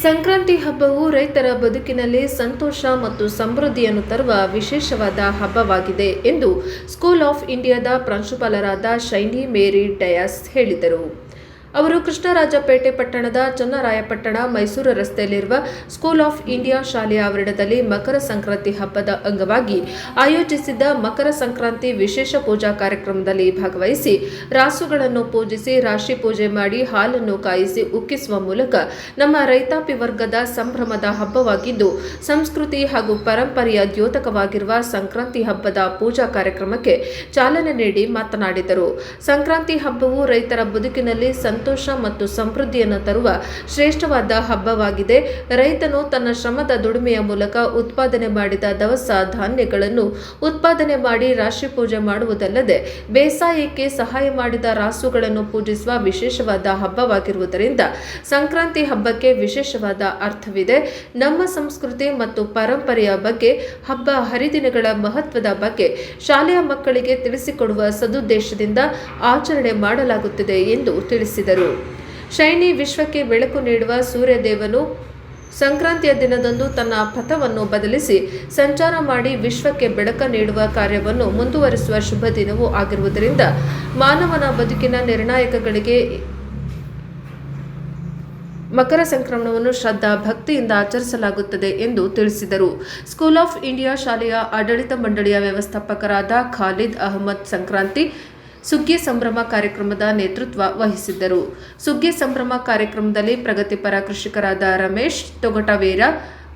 ಸಂಕ್ರಾಂತಿ ಹಬ್ಬವು ರೈತರ ಬದುಕಿನಲ್ಲಿ ಸಂತೋಷ ಮತ್ತು ಸಮೃದ್ಧಿಯನ್ನು ತರುವ ವಿಶೇಷವಾದ ಹಬ್ಬವಾಗಿದೆ ಎಂದು ಸ್ಕೂಲ್ ಆಫ್ ಇಂಡಿಯಾದ ಪ್ರಾಂಶುಪಾಲರಾದ ಶೈನಿ ಮೇರಿ ಡಯಾಸ್ ಹೇಳಿದರು. ಅವರು ಕೃಷ್ಣರಾಜಪೇಟೆ ಪಟ್ಟಣದ ಚನ್ನರಾಯಪಟ್ಟಣ ಮೈಸೂರು ರಸ್ತೆಯಲ್ಲಿರುವ ಸ್ಕೂಲ್ ಆಫ್ ಇಂಡಿಯಾ ಶಾಲೆಯ ಆವರಣದಲ್ಲಿ ಮಕರ ಸಂಕ್ರಾಂತಿ ಹಬ್ಬದ ಅಂಗವಾಗಿ ಆಯೋಜಿಸಿದ್ದ ಮಕರ ಸಂಕ್ರಾಂತಿ ವಿಶೇಷ ಪೂಜಾ ಕಾರ್ಯಕ್ರಮದಲ್ಲಿ ಭಾಗವಹಿಸಿ ರಾಸುಗಳನ್ನು ಪೂಜಿಸಿ ರಾಶಿ ಪೂಜೆ ಮಾಡಿ ಹಾಲನ್ನು ಕಾಯಿಸಿ ಉಕ್ಕಿಸುವ ಮೂಲಕ ನಮ್ಮ ರೈತಾಪಿ ವರ್ಗದ ಸಂಭ್ರಮದ ಹಬ್ಬವಾಗಿದ್ದು, ಸಂಸ್ಕೃತಿ ಹಾಗೂ ಪರಂಪರೆಯ ದ್ಯೋತಕವಾಗಿರುವ ಸಂಕ್ರಾಂತಿ ಹಬ್ಬದ ಪೂಜಾ ಕಾರ್ಯಕ್ರಮಕ್ಕೆ ಚಾಲನೆ ನೀಡಿ ಮಾತನಾಡಿದರು. ಸಂಕ್ರಾಂತಿ ಹಬ್ಬವು ರೈತರ ಬದುಕಿನಲ್ಲಿ ಸಂತೋಷ ಮತ್ತು ಸಮೃದ್ಧಿಯನ್ನು ತರುವ ಶ್ರೇಷ್ಠವಾದ ಹಬ್ಬವಾಗಿದೆ. ರೈತನು ತನ್ನ ಶ್ರಮದ ದುಡಿಮೆಯ ಮೂಲಕ ಉತ್ಪಾದನೆ ಮಾಡಿದ ದವಸ ಧಾನ್ಯಗಳನ್ನು ಉತ್ಪಾದನೆ ಮಾಡಿ ರಾಶಿ ಪೂಜೆ ಮಾಡುವುದಲ್ಲದೆ ಬೇಸಾಯಕ್ಕೆ ಸಹಾಯ ಮಾಡಿದ ರಾಸುಗಳನ್ನು ಪೂಜಿಸುವ ವಿಶೇಷವಾದ ಹಬ್ಬವಾಗಿರುವುದರಿಂದ ಸಂಕ್ರಾಂತಿ ಹಬ್ಬಕ್ಕೆ ವಿಶೇಷವಾದ ಅರ್ಥವಿದೆ. ನಮ್ಮ ಸಂಸ್ಕೃತಿ ಮತ್ತು ಪರಂಪರೆಯ ಬಗ್ಗೆ, ಹಬ್ಬ ಹರಿದಿನಗಳ ಮಹತ್ವದ ಬಗ್ಗೆ ಶಾಲೆಯ ಮಕ್ಕಳಿಗೆ ತಿಳಿಸಿಕೊಡುವ ಸದುದ್ದೇಶದಿಂದ ಆಚರಣೆ ಮಾಡಲಾಗುತ್ತಿದೆ ಎಂದು ತಿಳಿಸಿದರು. ಶೈನಿ ವಿಶ್ವಕ್ಕೆ ಬೆಳಕು ನೀಡುವ ಸೂರ್ಯದೇವನು ಸಂಕ್ರಾಂತಿಯ ದಿನದಂದು ತನ್ನ ಪಥವನ್ನು ಬದಲಿಸಿ ಸಂಚಾರ ಮಾಡಿ ವಿಶ್ವಕ್ಕೆ ಬೆಳಕ ನೀಡುವ ಕಾರ್ಯವನ್ನು ಮುಂದುವರಿಸುವ ಶುಭ ದಿನವೂ ಆಗಿರುವುದರಿಂದ ಮಾನವನ ಬದುಕಿನ ನಿರ್ಣಾಯಕಗಳಿಗೆ ಮಕರ ಸಂಕ್ರಮಣವನ್ನು ಶ್ರದ್ಧಾ ಭಕ್ತಿಯಿಂದ ಆಚರಿಸಲಾಗುತ್ತದೆ ಎಂದು ತಿಳಿಸಿದರು. ಸ್ಕೂಲ್ ಆಫ್ ಇಂಡಿಯಾ ಶಾಲೆಯ ಆಡಳಿತ ಮಂಡಳಿಯ ವ್ಯವಸ್ಥಾಪಕರಾದ ಖಾಲಿದ್ ಅಹಮದ್ ಸಂಕ್ರಾಂತಿ ಸುಗ್ಗಿ ಸಂಭ್ರಮ ಕಾರ್ಯಕ್ರಮದ ನೇತೃತ್ವ ವಹಿಸಿದ್ದರು. ಸುಗ್ಗಿ ಸಂಭ್ರಮ ಕಾರ್ಯಕ್ರಮದಲ್ಲಿ ಪ್ರಗತಿಪರ ಕೃಷಿಕರಾದ ರಮೇಶ್ ತೊಗಟವೇರ,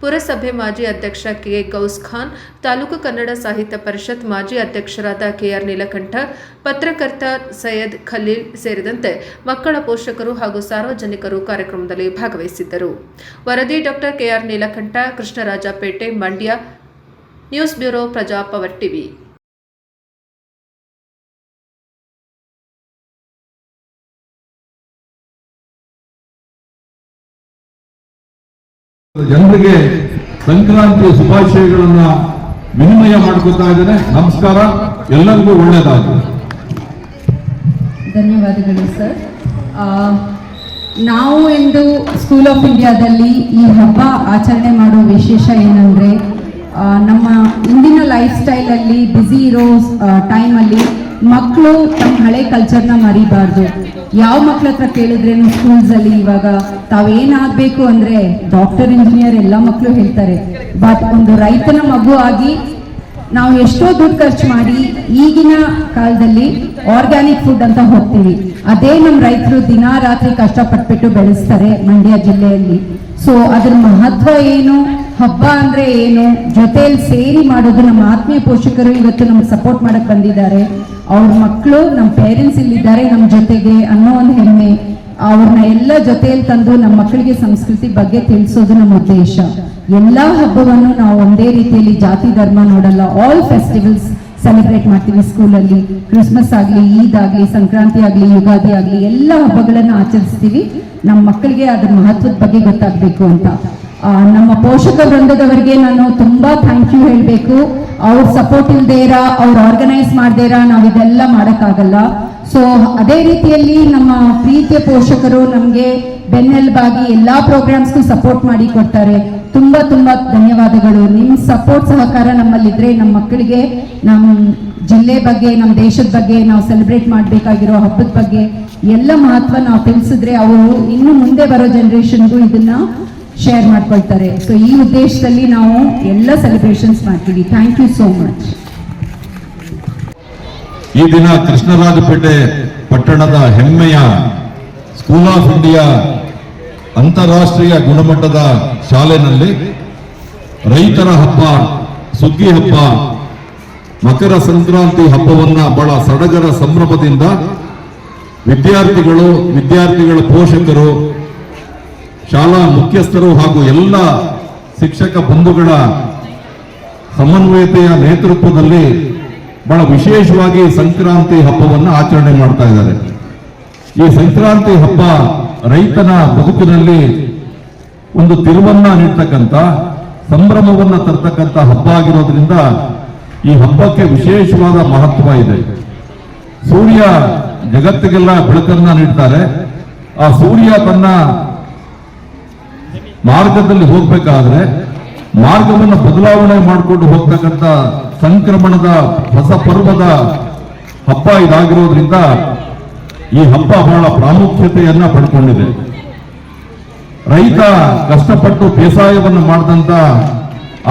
ಪುರಸಭೆ ಮಾಜಿ ಅಧ್ಯಕ್ಷ ಕೆ. ಗೌಸ್ ಖಾನ್, ತಾಲೂಕು ಕನ್ನಡ ಸಾಹಿತ್ಯ ಪರಿಷತ್ ಮಾಜಿ ಅಧ್ಯಕ್ಷರಾದ ಕೆಆರ್ ನೀಲಕಂಠ, ಪತ್ರಕರ್ತ ಸೈಯದ್ ಖಲೀಲ್ ಸೇರಿದಂತೆ ಮಕ್ಕಳ ಪೋಷಕರು ಹಾಗೂ ಸಾರ್ವಜನಿಕರು ಕಾರ್ಯಕ್ರಮದಲ್ಲಿ ಭಾಗವಹಿಸಿದ್ದರು. ವರದಿ doctor KR Neelakantha, Krishnarajapete, Mandya, news bureau Praja Power TV. ಜನರಿಗೆ ಸಂಕ್ರಾಂತಿಯ ಶುಭಾಶಯಗಳನ್ನ ವಿನಿಮಯ ಮಾಡ್ಕೊತಾ ಇದ್ದೇನೆ ನಮಸ್ಕಾರ. ಎಲ್ಲರಿಗೂ ಒಳ್ಳೆಯದಾಗಲಿ ಧನ್ಯವಾದಗಳು, ಸರ್. ನಾವು ಇಂದು ಸ್ಕೂಲ್ ಆಫ್ ಇಂಡಿಯಾದಲ್ಲಿ ಈ ಹಬ್ಬ ಆಚರಣೆ ಮಾಡೋ ವಿಶೇಷ ಏನಂದ್ರೆ ನಮ್ಮ ಇಂದಿನ ಲೈಫ್ ಸ್ಟೈಲಲ್ಲಿ ಬ್ಯುಸಿ ಇರೋ ಟೈಮಲ್ಲಿ ಮಕ್ಕಳು ತಮ್ಮ ಹಳೆ ಕಲ್ಚರ್ನ ಮರಿಬಾರ್ದು. ಯಾವ ಮಕ್ಳ ಹತ್ರ ಕೇಳಿದ್ರೇನು ಸ್ಕೂಲ್ಸಲ್ಲಿ ಇವಾಗ ತಾವೇನಾಗಬೇಕು ಅಂದರೆ ಡಾಕ್ಟರ್ ಇಂಜಿನಿಯರ್ ಎಲ್ಲ ಮಕ್ಕಳು ಹೇಳ್ತಾರೆ. ಬಟ್ ಒಂದು ರೈತನ ಮಗು ಆಗಿ ನಾವು ಎಷ್ಟೋ ದುಡ್ಡು ಖರ್ಚು ಮಾಡಿ ಈಗಿನ ಕಾಲದಲ್ಲಿ ಆರ್ಗ್ಯಾನಿಕ್ ಫುಡ್ ಅಂತ ಹೋಗ್ತೀವಿ. ಅದೇ ನಮ್ಮ ರೈತರು ದಿನ ರಾತ್ರಿ ಕಷ್ಟಪಟ್ಬಿಟ್ಟು ಬೆಳೆಸ್ತಾರೆ ಮಂಡ್ಯ ಜಿಲ್ಲೆಯಲ್ಲಿ. ಸೊ ಅದ್ರ ಮಹತ್ವ ಏನು? ಹಬ್ಬ ಅಂದ್ರೆ ಏನು? ಜೊತೆಯಲ್ಲಿ ಸೇರಿ ಮಾಡೋದು ನಮ್ಮ ಆತ್ಮೀಯ ಪೋಷಕರು ಇವತ್ತು ನಮ್ಗೆ ಸಪೋರ್ಟ್ ಮಾಡಕ್ ಬಂದಿದ್ದಾರೆ. ಅವ್ರ ಮಕ್ಕಳು ನಮ್ಮ ಪೇರೆಂಟ್ಸ್ ಇಲ್ಲಿದ್ದಾರೆ ನಮ್ಮ ಜೊತೆಗೆ ಅನ್ನೋ ಒಂದು ಹೆಮ್ಮೆ. ಅವ್ರನ್ನ ಎಲ್ಲ ಜೊತೆಯಲ್ಲಿ ತಂದು ನಮ್ಮ ಮಕ್ಕಳಿಗೆ ಸಂಸ್ಕೃತಿ ಬಗ್ಗೆ ತಿಳಿಸೋದು ನಮ್ಮ ಉದ್ದೇಶ. ಎಲ್ಲಾ ಹಬ್ಬವನ್ನು ನಾವು ಒಂದೇ ರೀತಿಯಲ್ಲಿ ಜಾತಿ, ಧರ್ಮ ನೋಡಲ್ಲ. ಆಲ್ ಫೆಸ್ಟಿವಲ್ಸ್ ಸೆಲೆಬ್ರೇಟ್ ಮಾಡ್ತೀವಿ ಸ್ಕೂಲಲ್ಲಿ ಕ್ರಿಸ್ಮಸ್ ಆಗಲಿ ಈದ್ ಆಗಲಿ, ಸಂಕ್ರಾಂತಿ ಆಗಲಿ, ಯುಗಾದಿ ಆಗಲಿ ಎಲ್ಲ ಹಬ್ಬಗಳನ್ನು ಆಚರಿಸ್ತೀವಿ. ನಮ್ಮ ಮಕ್ಕಳಿಗೆ ಅದ್ರ ಮಹತ್ವದ ಬಗ್ಗೆ ಗೊತ್ತಾಗಬೇಕು ಅಂತ. ನಮ್ಮ ಪೋಷಕ ವೃಂದದವರಿಗೆ ನಾನು ತುಂಬಾ ಥ್ಯಾಂಕ್ ಯು ಹೇಳಬೇಕು. ಅವ್ರ ಸಪೋರ್ಟ್ ಇಲ್ದೇರ ಅವ್ರು ಆರ್ಗನೈಸ್ ಮಾಡ್ದೇರ ನಾವು ಇದೆಲ್ಲ ಮಾಡೋಕ್ಕಾಗಲ್ಲ. ಸೊ ಅದೇ ರೀತಿಯಲ್ಲಿ ನಮ್ಮ ಪ್ರೀತಿಯ ಪೋಷಕರು ನಮಗೆ ಬೆನ್ನೆಲುಬಾಗಿ ಎಲ್ಲಾ ಪ್ರೋಗ್ರಾಮ್ಸ್ಗೂ ಸಪೋರ್ಟ್ ಮಾಡಿ ಕೊಡ್ತಾರೆ. ತುಂಬಾ ತುಂಬಾ ಧನ್ಯವಾದಗಳು. ನಿಮ್ಮ ಸಪೋರ್ಟ್ ಸಹಕಾರ ನಮ್ಮಲ್ಲಿದ್ರೆ ನಮ್ಮ ಮಕ್ಕಳಿಗೆ ನಮ್ಮ ಜಿಲ್ಲೆ ಬಗ್ಗೆ ನಮ್ಮ ದೇಶದ ಬಗ್ಗೆ ನಾವು ಸೆಲೆಬ್ರೇಟ್ ಮಾಡಬೇಕಾಗಿರೋ ಹಬ್ಬದ ಬಗ್ಗೆ ಎಲ್ಲ ಮಹತ್ವ ನಾವು ತಿಳಿಸಿದ್ರೆ ಅವರು ಇನ್ನು ಮುಂದೆ ಬರೋ ಜನರೇಷನ್ಗೂ ಇದನ್ನ ಶೇರ್ ಮಾಡ್ಕೊಳ್ತಾರೆ. ಸೊ ಈ ಉದ್ದೇಶದಲ್ಲಿ ನಾವು ಎಲ್ಲ ಸೆಲೆಬ್ರೇಷನ್ಸ್ ಮಾಡ್ತೀವಿ. ಥ್ಯಾಂಕ್ ಯು ಸೋ ಮಚ್ ಈ ದಿನ ಕೃಷ್ಣರಾಜಪೇಟೆ ಪಟ್ಟಣದ ಹೆಮ್ಮೆಯ ಸ್ಕೂಲ್ ಆಫ್ ಇಂಡಿಯಾ ಅಂತಾರಾಷ್ಟ್ರೀಯ ಗುಣಮಟ್ಟದ ಶಾಲೆನಲ್ಲಿ ರೈತರ ಹಬ್ಬ, ಸುಗ್ಗಿ ಹಬ್ಬ, ಮಕರ ಸಂಕ್ರಾಂತಿ ಹಬ್ಬವನ್ನ ಬಹಳ ಸಡಗರ ಸಂಭ್ರಮದಿಂದ ವಿದ್ಯಾರ್ಥಿಗಳು, ವಿದ್ಯಾರ್ಥಿಗಳ ಪೋಷಕರು ಶಾಲಾ ಮುಖ್ಯಸ್ಥರು ಹಾಗೂ ಎಲ್ಲ ಶಿಕ್ಷಕ ಬಂಧುಗಳ ಸಮನ್ವಯತೆಯ ನೇತೃತ್ವದಲ್ಲಿ ಬಹಳ ವಿಶೇಷವಾಗಿ ಸಂಕ್ರಾಂತಿ ಹಬ್ಬವನ್ನು ಆಚರಣೆ ಮಾಡ್ತಾ ಇದ್ದಾರೆ. ಈ ಸಂಕ್ರಾಂತಿ ಹಬ್ಬ ರೈತನ ಬದುಕಿನಲ್ಲಿ ಒಂದು ತಿರುವನ್ನ ನೀಡ್ತಕ್ಕಂಥ, ಸಂಭ್ರಮವನ್ನು ತರ್ತಕ್ಕಂಥ ಹಬ್ಬ ಆಗಿರೋದ್ರಿಂದ ಈ ಹಬ್ಬಕ್ಕೆ ವಿಶೇಷವಾದ ಮಹತ್ವ ಇದೆ. ಸೂರ್ಯ ಜಗತ್ತಿಗೆಲ್ಲ ಬೆಳಕನ್ನ ನೀಡ್ತಾರೆ. ಆ ಸೂರ್ಯ ತನ್ನ ಮಾರ್ಗದಲ್ಲಿ ಹೋಗ್ಬೇಕಾದ್ರೆ ಮಾರ್ಗವನ್ನು ಬದಲಾವಣೆ ಮಾಡಿಕೊಂಡು ಹೋಗ್ತಕ್ಕಂಥ ಸಂಕ್ರಮಣದ ಹೊಸ ಪರ್ವದ ಹಬ್ಬ ಇದಾಗಿರೋದ್ರಿಂದ ಈ ಹಬ್ಬ ಬಹಳ ಪ್ರಾಮುಖ್ಯತೆಯನ್ನ ಪಡ್ಕೊಂಡಿದೆ. ರೈತ ಕಷ್ಟಪಟ್ಟು ಬೇಸಾಯವನ್ನು ಮಾಡಿದಂತ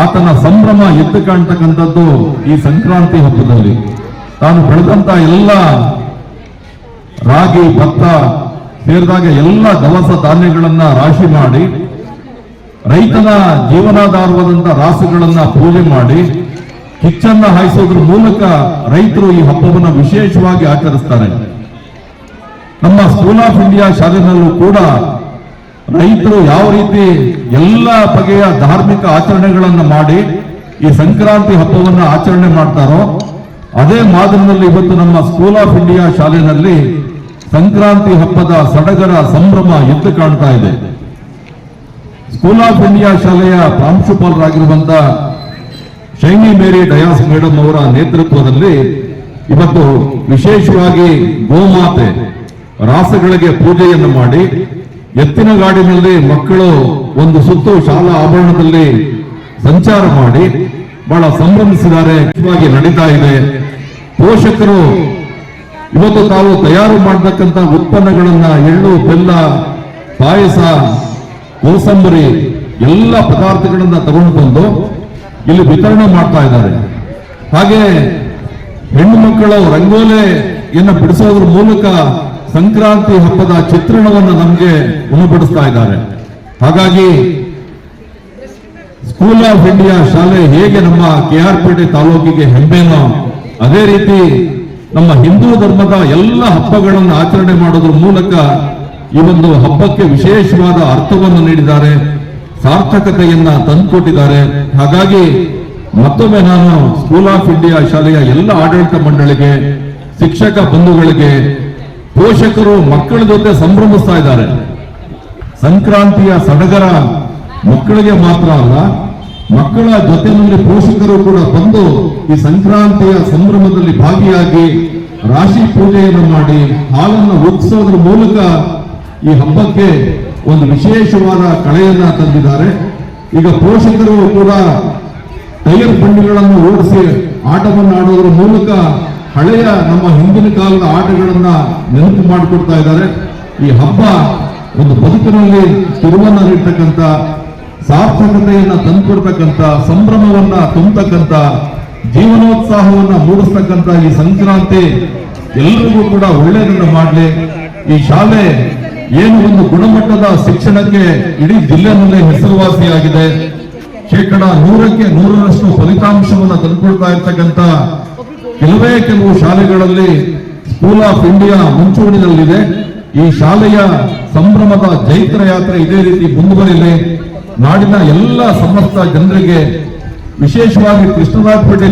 ಆತನ ಸಂಭ್ರಮ ಎದ್ದು ಕಾಣ್ತಕ್ಕಂಥದ್ದು ಈ ಸಂಕ್ರಾಂತಿ ಹಬ್ಬದಲ್ಲಿ. ತಾನು ಬೆಳೆದಂತ ಎಲ್ಲ ರಾಗಿ, ಭತ್ತ ಸೇರಿದಾಗ ಎಲ್ಲ ದವಸ ಧಾನ್ಯಗಳನ್ನ ರಾಶಿ ಮಾಡಿ ರೈತನ ಜೀವನಾಧಾರವಾದಂತಹ ರಾಸುಗಳನ್ನ ಪೂಜೆ ಮಾಡಿ ಕಿಚ್ಚನ್ನ ಹಾಯಿಸೋದ್ರ ಮೂಲಕ ರೈತರು ಈ ಹಬ್ಬವನ್ನು ವಿಶೇಷವಾಗಿ ಆಚರಿಸ್ತಾರೆ. ನಮ್ಮ ಸ್ಕೂಲ್ ಆಫ್ ಇಂಡಿಯಾ ಶಾಲೆನಲ್ಲೂ ಕೂಡ ರೈತರು ಯಾವ ರೀತಿ ಎಲ್ಲ ಬಗೆಯ ಧಾರ್ಮಿಕ ಆಚರಣೆಗಳನ್ನು ಮಾಡಿ ಈ ಸಂಕ್ರಾಂತಿ ಹಬ್ಬವನ್ನು ಆಚರಣೆ ಮಾಡ್ತಾರೋ, ಅದೇ ಮಾದರಿನಲ್ಲಿ ಇವತ್ತು ನಮ್ಮ ಸ್ಕೂಲ್ ಆಫ್ ಇಂಡಿಯಾ ಶಾಲೆಯಲ್ಲಿ ಸಂಕ್ರಾಂತಿ ಹಬ್ಬದ ಸಡಗರ ಸಂಭ್ರಮ ಎದ್ದು ಕಾಣ್ತಾ ಇದೆ. ಸ್ಕೂಲ್ ಆಫ್ ಇಂಡಿಯಾ ಶಾಲೆಯ ಪ್ರಾಂಶುಪಾಲರಾಗಿರುವಂತ ಶೈನಿ ಮೇರಿ ಡಯಾಸ್ ಮೇಡಮ್ ಅವರ ನೇತೃತ್ವದಲ್ಲಿ ಇವತ್ತು ವಿಶೇಷವಾಗಿ ಗೋಮಾತೆ ರಾಸಗಳಿಗೆ ಪೂಜೆಯನ್ನು ಮಾಡಿ ಎತ್ತಿನ ಗಾಡಿನಲ್ಲಿ ಮಕ್ಕಳು ಒಂದು ಸುತ್ತು ಶಾಲಾ ಆವರಣದಲ್ಲಿ ಸಂಚಾರ ಮಾಡಿ ಬಹಳ ಸಂಭ್ರಮಿಸಿದ್ದಾರೆ ನಡೀತಾ ಇದೆ. ಪೋಷಕರು ಇವತ್ತು ತಾವು ತಯಾರು ಮಾಡತಕ್ಕಂತ ಉತ್ಪನ್ನಗಳನ್ನ ಎಳ್ಳು, ಬೆಲ್ಲ, ಪಾಯಸ ಕೋಸಂಬರಿ ಎಲ್ಲ ಪದಾರ್ಥಗಳನ್ನ ತಗೊಂಡು ಬಂದು ಇಲ್ಲಿ ವಿತರಣೆ ಮಾಡ್ತಾ ಇದ್ದಾರೆ. ಹಾಗೆ ಹೆಣ್ಣು ಮಕ್ಕಳು ರಂಗೋಲೆಯನ್ನು ಬಿಡಿಸೋದ್ರ ಮೂಲಕ ಸಂಕ್ರಾಂತಿ ಹಬ್ಬದ ಚಿತ್ರಣವನ್ನು ನಮಗೆ ಉಣಬಡಿಸ್ತಾ ಇದ್ದಾರೆ. ಹಾಗಾಗಿ ಸ್ಕೂಲ್ ಆಫ್ ಇಂಡಿಯಾ ಶಾಲೆ ಹೇಗೆ ನಮ್ಮ ಕೆ ಆರ್ ಪೇಟೆ ತಾಲೂಕಿಗೆ ಹೆಮ್ಮೆನೋ ಅದೇ ರೀತಿ ನಮ್ಮ ಹಿಂದೂ ಧರ್ಮದ ಎಲ್ಲ ಹಬ್ಬಗಳನ್ನು ಆಚರಣೆ ಮಾಡೋದ್ರ ಮೂಲಕ ಈ ಒಂದು ಹಬ್ಬಕ್ಕೆ ವಿಶೇಷವಾದ ಅರ್ಥವನ್ನು ನೀಡಿದ್ದಾರೆ. ಸಾರ್ಥಕತೆಯನ್ನ ತಂದುಕೊಟ್ಟಿದ್ದಾರೆ. ಹಾಗಾಗಿ ಮತ್ತೊಮ್ಮೆ ನಾನು ಸ್ಕೂಲ್ ಆಫ್ ಇಂಡಿಯಾ ಶಾಲೆಯ ಎಲ್ಲ ಆಡಳಿತ ಮಂಡಳಿಗೆ, ಶಿಕ್ಷಕ ಬಂಧುಗಳಿಗೆ, ಪೋಷಕರು, ಮಕ್ಕಳ ಜೊತೆ ಸಂಭ್ರಮಿಸ್ತಾ ಇದ್ದಾರೆ. ಸಂಕ್ರಾಂತಿಯ ಸಡಗರ ಮಕ್ಕಳಿಗೆ ಮಾತ್ರ ಅಲ್ಲ, ಮಕ್ಕಳ ಜೊತೆಯಲ್ಲಿ ಪೋಷಕರು ಕೂಡ ಬಂದು ಈ ಸಂಕ್ರಾಂತಿಯ ಸಂಭ್ರಮದಲ್ಲಿ ಭಾಗಿಯಾಗಿ ರಾಶಿ ಪೂಜೆಯನ್ನು ಮಾಡಿ ಹಾಲನ್ನು ಒದಿಸೋದ್ರ ಮೂಲಕ ಈ ಹಬ್ಬಕ್ಕೆ ಒಂದು ವಿಶೇಷವಾದ ಕಳೆಯನ್ನ ತಂದಿದ್ದಾರೆ. ಈಗ ಪೋಷಕರು ಕೂಡ ಟೈರ್ ಬಂಡಿಗಳನ್ನು ಓಡಿಸಿ ಆಟವನ್ನು ಆಡೋದ್ರ ಮೂಲಕ ಹಳೆಯ ನಮ್ಮ ಹಿಂದಿನ ಕಾಲದ ಆಟಗಳನ್ನ ನೆನಪು ಮಾಡಿಕೊಡ್ತಾ ಇದ್ದಾರೆ. ಈ ಹಬ್ಬ ಒಂದು ಬದುಕಿನಲ್ಲಿ ತಿರುವನ್ನ ನೀಡ್ತಕ್ಕಂಥ, ಸಾರ್ಥಕತೆಯನ್ನ ತಂದುಕೊಡ್ತಕ್ಕಂಥ, ಸಂಭ್ರಮವನ್ನ ತುಂಬತಕ್ಕಂಥ, ಜೀವನೋತ್ಸಾಹವನ್ನ ಮೂಡಿಸ್ತಕ್ಕಂಥ ಈ ಸಂಕ್ರಾಂತಿ ಎಲ್ಲರಿಗೂ ಕೂಡ ಒಳ್ಳೆಯದನ್ನ ಮಾಡಲಿ. ಈ ಶಾಲೆ ಏನು ಒಂದು ಗುಣಮಟ್ಟದ ಶಿಕ್ಷಣಕ್ಕೆ ಇಡೀ ಜಿಲ್ಲೆನಲ್ಲೇ ಹೆಸರುವಾಸಿಯಾಗಿದೆ. ಶೇಕಡ ನೂರಕ್ಕೆ ನೂರರಷ್ಟು ಫಲಿತಾಂಶವನ್ನು ತಂದುಕೊಳ್ತಾ ಇರ್ತಕ್ಕಂಥ ಕೆಲವೇ ಕೆಲವು ಶಾಲೆಗಳಲ್ಲಿ ಸ್ಕೂಲ್ ಆಫ್ ಇಂಡಿಯಾ ಮುಂಚೂಣಿನಲ್ಲಿದೆ ಈ ಶಾಲೆಯ ಸಂಭ್ರಮದ ಜೈತ್ರ ಯಾತ್ರೆ ಇದೇ ರೀತಿ ಮುಂದುವರಿಯಲಿ ನಾಡಿನ ಎಲ್ಲ ಸಮಸ್ತ ಜನರಿಗೆ ವಿಶೇಷವಾಗಿ ಕೃಷ್ಣರಾಜಪೇಟೆ